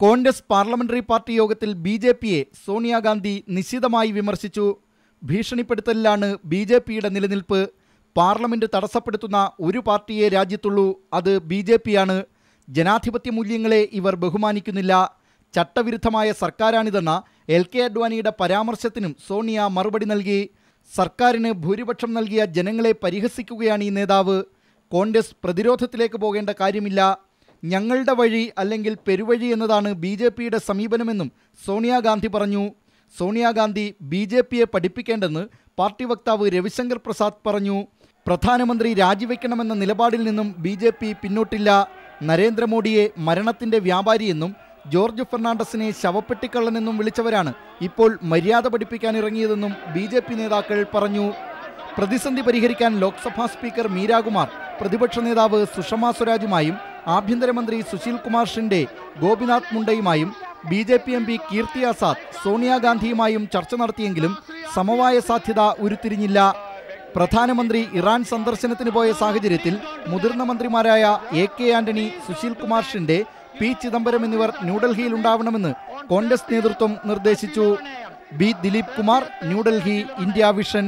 Congress parliamentary party യോഗത്തിൽ B J പിയെ സോണിയാഗാന്ധി നിശിതമായി വിമർശിച്ചു. ഭീഷണിപ്പെടുത്തലിലാണ് ബി ജെ പിയുടെ നിലനിൽപ്പ്. പാർലമെന്റ് തടസ്സപ്പെടുത്തുന്ന ഒരു പാർട്ടിയെ രാജ്യത്തുള്ളൂ. അത് ബി ജെ പിയാണ്. ജനാധിപത്യ മൂല്യങ്ങളെ ഇവർ ബഹുമാനിക്കുന്നില്ല. ചട്ടവിരുദ്ധമായ സർക്കാരാണിതെന്ന എൽ കെ അഡ്വാനിയുടെ പരാമർശത്തിനും സോണിയ മറുപടി നൽകി. സർക്കാരിന് ഭൂരിപക്ഷം നൽകിയ ജനങ്ങളെ പരിഹസിക്കുകയാണ് ഈ നേതാവ്. കോൺഗ്രസ് പ്രതിരോധത്തിലേക്ക് പോകേണ്ട കാര്യമില്ല. ഞങ്ങളുടെ വഴി അല്ലെങ്കിൽ പെരുവഴി എന്നതാണ് ബി ജെ പിയുടെ സമീപനമെന്നും സോണിയാഗാന്ധി പറഞ്ഞു. സോണിയാഗാന്ധി ബി ജെ പിയെ പഠിപ്പിക്കേണ്ടെന്ന് പാർട്ടി വക്താവ് രവിശങ്കർ പ്രസാദ് പറഞ്ഞു. പ്രധാനമന്ത്രി രാജിവെക്കണമെന്ന നിലപാടിൽ നിന്നും ബി ജെ പി പിന്നോട്ടില്ല. നരേന്ദ്രമോദിയെ മരണത്തിന്റെ വ്യാപാരിയെന്നും ജോർജ് ഫെർണാണ്ടസിനെ ശവപ്പെട്ടിക്കള്ളനെന്നും വിളിച്ചവരാണ് ഇപ്പോൾ മര്യാദ പഠിപ്പിക്കാൻ ഇറങ്ങിയതെന്നും ബി ജെ പി നേതാക്കൾ പറഞ്ഞു. പ്രതിസന്ധി പരിഹരിക്കാൻ ലോക്സഭാ സ്പീക്കർ മീരാകുമാർ പ്രതിപക്ഷ നേതാവ് സുഷമ സ്വരാജുമായും ആഭ്യന്തരമന്ത്രി സുശീൽ കുമാർ ഷിൻഡെ ഗോപിനാഥ് മുണ്ടയുമായും B J P M P Kirti Azad സോണിയാഗാന്ധിയുമായും ചർച്ച നടത്തിയെങ്കിലും സമവായ സാധ്യത ഉരുത്തിരിഞ്ഞില്ല. പ്രധാനമന്ത്രി ഇറാൻ സന്ദർശനത്തിന് പോയ സാഹചര്യത്തിൽ മുതിർന്ന മന്ത്രിമാരായ A K Antony Sushil Kumar Shinde P Chidambaram എന്നിവർ ന്യൂഡൽഹിയിൽ ഉണ്ടാവണമെന്ന് കോൺഗ്രസ് നേതൃത്വം നിർദ്ദേശിച്ചു. B Dileep Kumar New Delhi India Vision